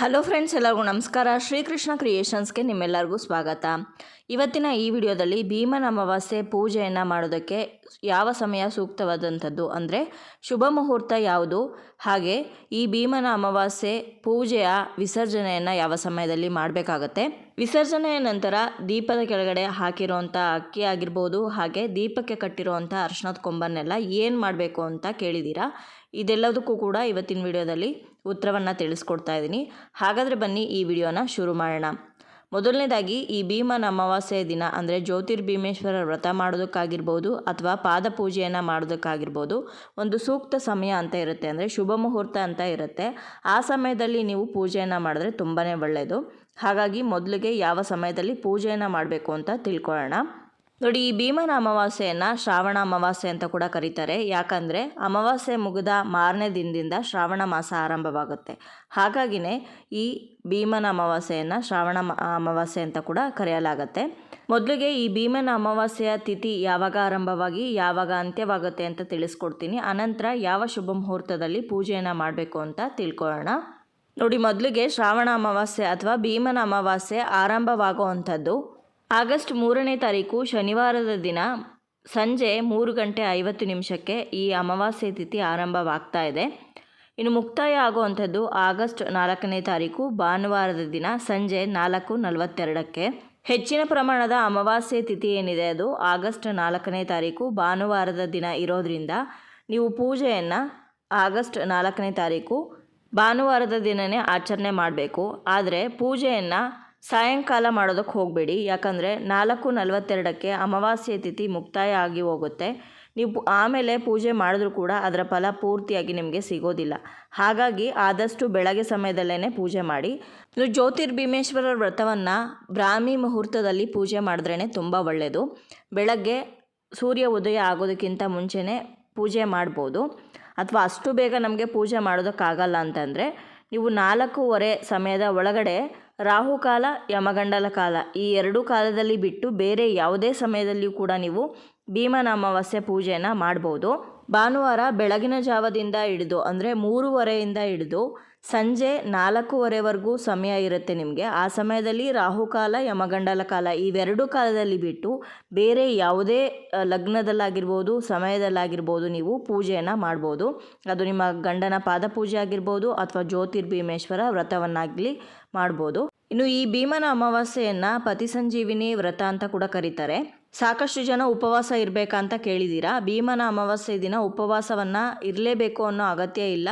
Hello friends, ಎಲ್ಲರಿಗೂ ನಮಸ್ಕಾರ. ಶ್ರೀಕೃಷ್ಣ ಕ್ರಿಯೇಷನ್ಸ್ಗೆ ನಿಮ್ಮೆಲ್ಲರಿಗೂ ಸ್ವಾಗತ. ಇವತ್ತಿನ ಈ ವಿಡಿಯೋದಲ್ಲಿ ಭೀಮನ ಅಮಾವಾಸ್ಯೆ ಪೂಜೆಯನ್ನು ಮಾಡೋದಕ್ಕೆ ಯಾವ ಸಮಯ ಸೂಕ್ತವಾದಂಥದ್ದು ಅಂದರೆ ಶುಭ ಮುಹೂರ್ತ ಯಾವುದು? ಹಾಗೆ ಈ ಭೀಮನ ಅಮಾವಾಸ್ಯೆ ಪೂಜೆಯ ವಿಸರ್ಜನೆಯನ್ನು ಯಾವ ಸಮಯದಲ್ಲಿ ಮಾಡಬೇಕಾಗತ್ತೆ? ವಿಸರ್ಜನೆಯ ನಂತರ ದೀಪದ ಕೆಳಗಡೆ ಹಾಕಿರುವಂಥ ಅಕ್ಕಿ ಆಗಿರ್ಬೋದು, ಹಾಗೆ ದೀಪಕ್ಕೆ ಕಟ್ಟಿರುವಂಥ ಅರ್ಶನದ ಕೊಂಬನ್ನೆಲ್ಲ ಏನು ಮಾಡಬೇಕು ಅಂತ ಕೇಳಿದ್ದೀರಾ ಇದೆಲ್ಲದಕ್ಕೂ ಕೂಡ ಇವತ್ತಿನ ವಿಡಿಯೋದಲ್ಲಿ ಉತ್ತರವನ್ನು ತಿಳಿಸ್ಕೊಡ್ತಾ ಇದ್ದೀನಿ. ಹಾಗಾದರೆ ಬನ್ನಿ ಈ ವಿಡಿಯೋನ ಶುರು ಮಾಡೋಣ. ಮೊದಲನೇದಾಗಿ, ಈ ಭೀಮನ ಅಮಾವಾಸ್ಯೆಯ ದಿನ ಅಂದರೆ ಜ್ಯೋತಿರ್ಭೀಮೇಶ್ವರ ವ್ರತ ಮಾಡೋದಕ್ಕಾಗಿರ್ಬೋದು ಅಥವಾ ಪಾದ ಪೂಜೆಯನ್ನು ಮಾಡೋದಕ್ಕಾಗಿರ್ಬೋದು ಒಂದು ಸೂಕ್ತ ಸಮಯ ಅಂತ ಇರುತ್ತೆ ಅಂದರೆ ಶುಭ ಮುಹೂರ್ತ ಅಂತ ಇರುತ್ತೆ. ಆ ಸಮಯದಲ್ಲಿ ನೀವು ಪೂಜೆಯನ್ನು ಮಾಡಿದ್ರೆ ತುಂಬಾ ಒಳ್ಳೆಯದು ಹಾಗಾಗಿ ಮೊದಲಿಗೆ ಯಾವ ಸಮಯದಲ್ಲಿ ಪೂಜೆಯನ್ನು ಮಾಡಬೇಕು ಅಂತ ತಿಳ್ಕೊಳ್ಳೋಣ. ನೋಡಿ, ಈ ಭೀಮನ ಅಮಾವಾಸ್ಯೆಯನ್ನು ಶ್ರಾವಣ ಅಮಾವಾಸ್ಯೆ ಅಂತ ಕೂಡ ಕರೀತಾರೆ. ಯಾಕಂದರೆ ಅಮಾವಾಸ್ಯೆ ಮುಗಿದ ಮಾರನೇ ದಿನದಿಂದ ಶ್ರಾವಣ ಮಾಸ ಆರಂಭವಾಗುತ್ತೆ. ಹಾಗಾಗಿನೇ ಈ ಭೀಮನ ಅಮಾವಾಸ್ಯೆಯನ್ನು ಶ್ರಾವಣ ಅಮಾವಾಸ್ಯೆ ಅಂತ ಕೂಡ ಕರೆಯಲಾಗುತ್ತೆ. ಮೊದಲಿಗೆ ಈ ಭೀಮನ ಅಮಾವಾಸ್ಯೆಯ ತಿಥಿ ಯಾವಾಗ ಆರಂಭವಾಗಿ, ಯಾವಾಗ ಅಂತ್ಯವಾಗುತ್ತೆ ಅಂತ ತಿಳಿಸ್ಕೊಡ್ತೀನಿ. ಅನಂತರ ಯಾವ ಶುಭ ಮುಹೂರ್ತದಲ್ಲಿ ಪೂಜೆಯನ್ನು ಮಾಡಬೇಕು ಅಂತ ತಿಳ್ಕೊಳ್ಳೋಣ. ನೋಡಿ, ಮೊದಲಿಗೆ ಶ್ರಾವಣ ಅಮಾವಾಸ್ಯೆ ಅಥವಾ ಭೀಮನ ಅಮಾವಾಸ್ಯೆ ಆರಂಭವಾಗುವಂಥದ್ದು ಆಗಸ್ಟ್ ಮೂರನೇ ತಾರೀಕು ಶನಿವಾರದ ದಿನ ಸಂಜೆ ಮೂರು ಗಂಟೆ ಐವತ್ತು ನಿಮಿಷಕ್ಕೆ ಈ ಅಮಾವಾಸ್ಯೆ ತಿಥಿ ಆರಂಭವಾಗ್ತಾ ಇದೆ. ಇನ್ನು ಮುಕ್ತಾಯ ಆಗುವಂಥದ್ದು ಆಗಸ್ಟ್ ನಾಲ್ಕನೇ ತಾರೀಕು, ಭಾನುವಾರದ ದಿನ ಸಂಜೆ ನಾಲ್ಕು ನಲವತ್ತೆರಡಕ್ಕೆ. ಹೆಚ್ಚಿನ ಪ್ರಮಾಣದ ಅಮಾವಾಸ್ಯೆ ತಿಥಿ ಏನಿದೆ ಅದು ಆಗಸ್ಟ್ ನಾಲ್ಕನೇ ತಾರೀಕು, ಭಾನುವಾರದ ದಿನ ಇರೋದ್ರಿಂದ ನೀವು ಪೂಜೆಯನ್ನು ಆಗಸ್ಟ್ ನಾಲ್ಕನೇ ತಾರೀಕು, ಭಾನುವಾರದ ದಿನವೇ ಆಚರಣೆ ಮಾಡಬೇಕು. ಆದರೆ ಪೂಜೆಯನ್ನು ಸಾಯಂಕಾಲ ಮಾಡೋದಕ್ಕೆ ಹೋಗಬೇಡಿ. ಯಾಕಂದರೆ ನಾಲ್ಕು ನಲವತ್ತೆರಡಕ್ಕೆ ಅಮಾವಾಸ್ಯೆ ತಿಥಿ ಮುಕ್ತಾಯ ಆಗಿ ಹೋಗುತ್ತೆ. ನೀವು ಆಮೇಲೆ ಪೂಜೆ ಮಾಡಿದ್ರೂ ಕೂಡ ಅದರ ಫಲ ಪೂರ್ತಿಯಾಗಿ ನಿಮಗೆ ಸಿಗೋದಿಲ್ಲ. ಹಾಗಾಗಿ ಆದಷ್ಟು ಬೆಳಗ್ಗೆ ಸಮಯದಲ್ಲೇ ಪೂಜೆ ಮಾಡಿ. ಜ್ಯೋತಿರ್ಭೀಮೇಶ್ವರ ವ್ರತವನ್ನು ಬ್ರಾಹ್ಮಿ ಮುಹೂರ್ತದಲ್ಲಿ ಪೂಜೆ ಮಾಡಿದ್ರೇ ತುಂಬ ಒಳ್ಳೆಯದು ಬೆಳಗ್ಗೆ ಸೂರ್ಯ ಉದಯ ಆಗೋದಕ್ಕಿಂತ ಮುಂಚೆನೇ ಪೂಜೆ ಮಾಡ್ಬೋದು. ಅಥವಾ ಅಷ್ಟು ಬೇಗ ನಮಗೆ ಪೂಜೆ ಮಾಡೋದಕ್ಕಾಗಲ್ಲ ಅಂತಂದರೆ ನೀವು ನಾಲ್ಕೂವರೆ ಸಮಯದ ಒಳಗಡೆ ರಾಹುಕಾಲ ಯಮಗಂಡಲ ಕಾಲ. ಈ ಎರಡೂ ಕಾಲದಲ್ಲಿ ಬಿಟ್ಟು ಬೇರೆ ಯಾವುದೇ ಸಮಯದಲ್ಲಿಯೂ ಕೂಡ ನೀವು ಭೀಮನ ಅಮಾವಾಸ್ಯೆ ಪೂಜೆಯನ್ನು ಮಾಡ್ಬೋದು. ಭಾನುವಾರ ಬೆಳಗಿನ ಜಾವದಿಂದ ಹಿಡಿದು, ಅಂದರೆ ಮೂರುವರೆಯಿಂದ ಹಿಡಿದು ಸಂಜೆ ನಾಲ್ಕೂವರೆವರೆಗೂ ಸಮಯ ಇರುತ್ತೆ ನಿಮಗೆ. ಆ ಸಮಯದಲ್ಲಿ ರಾಹುಕಾಲ ಯಮಗಂಡಲ ಕಾಲ ಇವೆರಡೂ ಕಾಲದಲ್ಲಿ ಬಿಟ್ಟು ಬೇರೆ ಯಾವುದೇ ಲಗ್ನದಲ್ಲಾಗಿರ್ಬೋದು, ಸಮಯದಲ್ಲಾಗಿರ್ಬೋದು ನೀವು ಪೂಜೆಯನ್ನು ಮಾಡ್ಬೋದು. ಅದು ನಿಮ್ಮ ಗಂಡನ ಪಾದಪೂಜೆ ಆಗಿರ್ಬೋದು ಅಥವಾ ಜ್ಯೋತಿರ್ಭೀಮೇಶ್ವರ ವ್ರತವನ್ನಾಗಲಿ ಮಾಡ್ಬೋದು. ಇನ್ನು ಈ ಭೀಮನ ಅಮಾವಾಸ್ಯೆಯನ್ನು ಪತಿ ಸಂಜೀವಿನಿ ವ್ರತ ಅಂತ ಕೂಡ ಕರೀತಾರೆ. ಸಾಕಷ್ಟು ಜನ ಉಪವಾಸ ಇರಬೇಕಂತ ಕೇಳಿದ್ದೀರಾ ಭೀಮನ ಅಮಾವಾಸ್ಯೆ ದಿನ ಉಪವಾಸವನ್ನು ಇರಲೇಬೇಕು ಅನ್ನೋ ಅಗತ್ಯ ಇಲ್ಲ.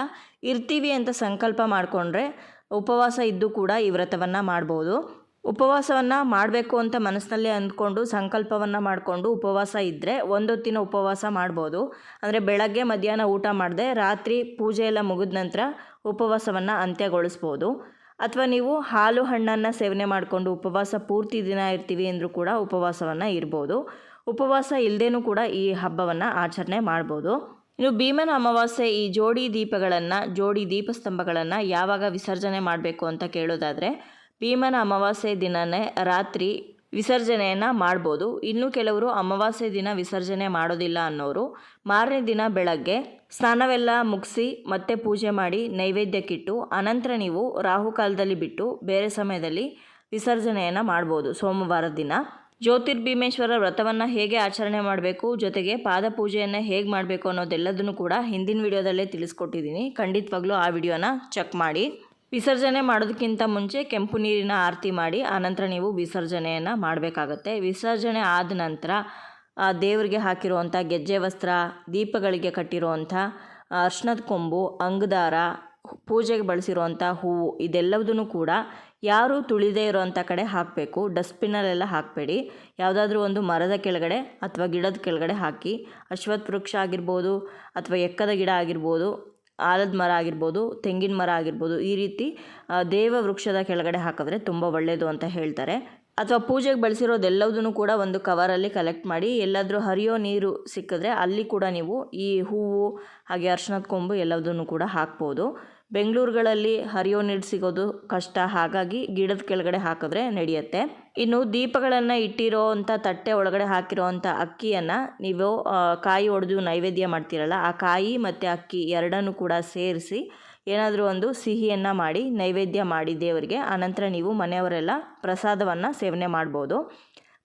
ಇರ್ತೀವಿ ಅಂತ ಸಂಕಲ್ಪ ಮಾಡಿಕೊಂಡ್ರೆ ಉಪವಾಸ ಇದ್ದು ಕೂಡ ಈ ವ್ರತವನ್ನು ಮಾಡ್ಬೋದು. ಉಪವಾಸವನ್ನು ಮಾಡಬೇಕು ಅಂತ ಮನಸ್ಸಿನಲ್ಲಿ ಅಂದ್ಕೊಂಡು ಸಂಕಲ್ಪವನ್ನು ಮಾಡಿಕೊಂಡು ಉಪವಾಸ ಇದ್ದರೆ ಒಂದೊತ್ತಿನ ಉಪವಾಸ ಮಾಡ್ಬೋದು. ಅಂದರೆ ಬೆಳಗ್ಗೆ ಮಧ್ಯಾಹ್ನ ಊಟ ಮಾಡದೆ ರಾತ್ರಿ ಪೂಜೆ ಎಲ್ಲ ಮುಗಿದ ನಂತರ ಉಪವಾಸವನ್ನು ಅಂತ್ಯಗೊಳಿಸ್ಬೋದು. ಅಥವಾ ನೀವು ಹಾಲು ಹಣ್ಣನ್ನು ಸೇವನೆ ಮಾಡಿಕೊಂಡು ಉಪವಾಸ ಪೂರ್ತಿ ದಿನ ಇರ್ತೀವಿ ಅಂದರೂ ಕೂಡ ಉಪವಾಸವನ್ನು ಇರ್ಬೋದು. ಉಪವಾಸ ಇಲ್ಲದೇನೂ ಕೂಡ ಈ ಹಬ್ಬವನ್ನು ಆಚರಣೆ ಮಾಡ್ಬೋದು. ಇನ್ನು ಭೀಮನ ಅಮಾವಾಸ್ಯೆ ಈ ಜೋಡಿ ದೀಪಗಳನ್ನು, ಜೋಡಿ ದೀಪಸ್ತಂಭಗಳನ್ನು ಯಾವಾಗ ವಿಸರ್ಜನೆ ಮಾಡಬೇಕು ಅಂತ ಕೇಳೋದಾದರೆ ಭೀಮನ ಅಮಾವಾಸ್ಯೆ ದಿನನೇ ರಾತ್ರಿ ವಿಸರ್ಜನೆಯನ್ನು ಮಾಡ್ಬೋದು. ಇನ್ನು ಕೆಲವರು ಅಮಾವಾಸ್ಯೆ ದಿನ ವಿಸರ್ಜನೆ ಮಾಡೋದಿಲ್ಲ ಅನ್ನೋರು, ಮಾರನೇ ದಿನ ಬೆಳಗ್ಗೆ ಸ್ನಾನವೆಲ್ಲ ಮುಗಿಸಿ ಮತ್ತೆ ಪೂಜೆ ಮಾಡಿ ನೈವೇದ್ಯಕ್ಕಿಟ್ಟು, ಅನಂತರ ನೀವು ರಾಹುಕಾಲದಲ್ಲಿ ಬಿಟ್ಟು ಬೇರೆ ಸಮಯದಲ್ಲಿ ವಿಸರ್ಜನೆಯನ್ನು ಮಾಡ್ಬೋದು. ಸೋಮವಾರದ ದಿನ ಜ್ಯೋತಿರ್ಭೀಮೇಶ್ವರ ವ್ರತವನ್ನು ಹೇಗೆ ಆಚರಣೆ ಮಾಡಬೇಕು, ಜೊತೆಗೆ ಪಾದ ಪೂಜೆಯನ್ನು ಹೇಗೆ ಮಾಡಬೇಕು ಅನ್ನೋದೆಲ್ಲದನ್ನು ಕೂಡ ಹಿಂದಿನ ವಿಡಿಯೋದಲ್ಲೇ ತಿಳಿಸ್ಕೊಟ್ಟಿದ್ದೀನಿ. ಖಂಡಿತವಾಗ್ಲೂ ಆ ವಿಡಿಯೋನ ಚೆಕ್ ಮಾಡಿ. ವಿಸರ್ಜನೆ ಮಾಡೋದಕ್ಕಿಂತ ಮುಂಚೆ ಕೆಂಪು ನೀರಿನ ಆರತಿ ಮಾಡಿ ಆನಂತರ ನೀವು ವಿಸರ್ಜನೆಯನ್ನು ಮಾಡಬೇಕಾಗತ್ತೆ. ವಿಸರ್ಜನೆ ಆದ ನಂತರ, ಆ ದೇವರಿಗೆ ಹಾಕಿರುವಂಥ ಗೆಜ್ಜೆ ವಸ್ತ್ರ, ದೀಪಗಳಿಗೆ ಕಟ್ಟಿರುವಂಥ ಅರ್ಶನದ ಕೊಂಬು, ಅಂಗದಾರ, ಪೂಜೆಗೆ ಬಳಸಿರುವಂಥ ಹೂವು ಇದೆಲ್ಲದನ್ನು ಕೂಡ ಯಾರು ತುಳಿದೇ ಇರೋವಂಥ ಕಡೆ ಹಾಕಬೇಕು. ಡಸ್ಟ್ಬಿನ್ನಲ್ಲೆಲ್ಲ ಹಾಕಬೇಡಿ. ಯಾವುದಾದ್ರೂ ಒಂದು ಮರದ ಕೆಳಗಡೆ ಅಥವಾ ಗಿಡದ ಕೆಳಗಡೆ ಹಾಕಿ ಅಶ್ವತ್ಥ ವೃಕ್ಷ ಆಗಿರ್ಬೋದು ಅಥವಾ ಎಕ್ಕದ ಗಿಡ ಆಗಿರ್ಬೋದು ಆಲದ ಮರ ಆಗಿರ್ಬೋದು, ತೆಂಗಿನ ಮರ ಆಗಿರ್ಬೋದು, ಈ ರೀತಿ ದೇವ ವೃಕ್ಷದ ಕೆಳಗಡೆ ಹಾಕಿದ್ರೆ ತುಂಬ ಒಳ್ಳೆಯದು ಅಂತ ಹೇಳ್ತಾರೆ. ಅಥವಾ ಪೂಜೆಗೆ ಬಳಸಿರೋದೆಲ್ಲವುದನ್ನು ಕೂಡ ಒಂದು ಕವರಲ್ಲಿ ಕಲೆಕ್ಟ್ ಮಾಡಿ, ಎಲ್ಲಾದರೂ ಹರಿಯೋ ನೀರು ಸಿಕ್ಕಿದ್ರೆ ಅಲ್ಲಿ ಕೂಡ ನೀವು ಈ ಹೂವು, ಹಾಗೆ ಅರ್ಶನದ ಕೊಂಬು ಎಲ್ಲದನ್ನು ಕೂಡ ಹಾಕ್ಬೋದು. ಬೆಂಗಳೂರುಗಳಲ್ಲಿ ಹರಿಯೋ ನೀರು ಸಿಗೋದು ಕಷ್ಟ. ಹಾಗಾಗಿ ಗಿಡದ ಕೆಳಗಡೆ ಹಾಕಿದ್ರೆ ನಡೆಯುತ್ತೆ. ಇನ್ನು ದೀಪಗಳನ್ನು ಇಟ್ಟಿರೋವಂಥ ತಟ್ಟೆ ಒಳಗಡೆ ಹಾಕಿರೋವಂಥ ಅಕ್ಕಿಯನ್ನು ನೀವು ಕಾಯಿ ಒಡೆದು ನೈವೇದ್ಯ ಮಾಡ್ತೀರಲ್ಲ, ಆ ಕಾಯಿ ಮತ್ತು ಅಕ್ಕಿ ಎರಡನ್ನೂ ಕೂಡ ಸೇರಿಸಿ ಏನಾದರೂ ಒಂದು ಸಿಹಿಯನ್ನು ಮಾಡಿ ನೈವೇದ್ಯ ಮಾಡಿ ದೇವರಿಗೆ, ಆನಂತರ ನೀವು ಮನೆಯವರೆಲ್ಲ ಪ್ರಸಾದವನ್ನು ಸೇವನೆ ಮಾಡ್ಬೋದು.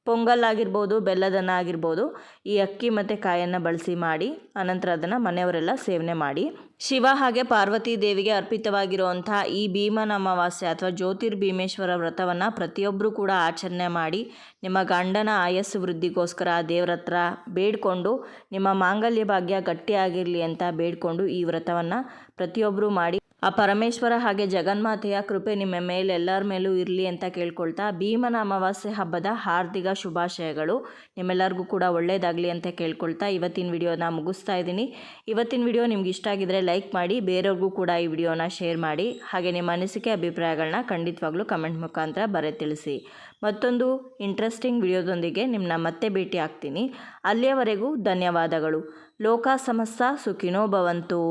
ಪೊಂಗಲ್ ಆಗಿರ್ಬೋದು, ಬೆಲ್ಲದನ್ನ ಆಗಿರ್ಬೋದು, ಈ ಅಕ್ಕಿ ಮತ್ತು ಕಾಯನ್ನು ಬಳಸಿ ಮಾಡಿ, ಅನಂತರ ಅದನ್ನು ಮನೆಯವರೆಲ್ಲ ಸೇವನೆ ಮಾಡಿ. ಶಿವ ಹಾಗೆ ಪಾರ್ವತಿ ದೇವಿಗೆ ಅರ್ಪಿತವಾಗಿರುವಂತಹ ಈ ಭೀಮನ ಅಮಾವಾಸ್ಯೆ ಅಥವಾ ಜ್ಯೋತಿರ್ಭೀಮೇಶ್ವರ ವ್ರತವನ್ನು ಪ್ರತಿಯೊಬ್ಬರೂ ಕೂಡ ಆಚರಣೆ ಮಾಡಿ, ನಿಮ್ಮ ಗಂಡನ ಆಯಸ್ಸು ವೃದ್ಧಿಗೋಸ್ಕರ ದೇವ್ರ ಹತ್ರ ಬೇಡಿಕೊಂಡು, ನಿಮ್ಮ ಮಾಂಗಲ್ಯ ಭಾಗ್ಯ ಗಟ್ಟಿಯಾಗಿರಲಿ ಅಂತ ಬೇಡಿಕೊಂಡು ಈ ವ್ರತವನ್ನು ಪ್ರತಿಯೊಬ್ಬರೂ ಮಾಡಿ. ಆ ಪರಮೇಶ್ವರ ಹಾಗೆ ಜಗನ್ಮಾತೆಯ ಕೃಪೆ ನಿಮ್ಮ ಮೇಲೆ ಎಲ್ಲರ ಮೇಲೂ ಇರಲಿ ಅಂತ ಕೇಳ್ಕೊಳ್ತಾ ಭೀಮನ ಅಮಾವಾಸ್ಯೆ ಹಬ್ಬದ ಹಾರ್ದಿಕ ಶುಭಾಶಯಗಳು. ನಿಮ್ಮೆಲ್ಲರಿಗೂ ಕೂಡ ಒಳ್ಳೆಯದಾಗಲಿ ಅಂತ ಕೇಳ್ಕೊಳ್ತಾ ಇವತ್ತಿನ ವಿಡಿಯೋನ ಮುಗಿಸ್ತಾ ಇದ್ದೀನಿ. ಇವತ್ತಿನ ವಿಡಿಯೋ ನಿಮ್ಗೆ ಇಷ್ಟ ಆಗಿದ್ರೆ ಲೈಕ್ ಮಾಡಿ, ಬೇರೆಯವ್ರಿಗೂ ಕೂಡ ಈ ವಿಡಿಯೋನ ಶೇರ್ ಮಾಡಿ. ಹಾಗೆ ನಿಮ್ಮ ಅನಿಸಿಕೆ ಅಭಿಪ್ರಾಯಗಳನ್ನ ಖಂಡಿತವಾಗ್ಲೂ ಕಮೆಂಟ್ ಮುಖಾಂತರ ಬರೆ ತಿಳಿಸಿ. ಮತ್ತೊಂದು ಇಂಟ್ರೆಸ್ಟಿಂಗ್ ವಿಡಿಯೋದೊಂದಿಗೆ ನಿಮ್ಮನ್ನ ಮತ್ತೆ ಭೇಟಿ ಆಗ್ತೀನಿ. ಅಲ್ಲಿಯವರೆಗೂ ಧನ್ಯವಾದಗಳು. ಲೋಕ ಸಮಸ್ತ ಸುಖಿನೋ ಭವಂತು.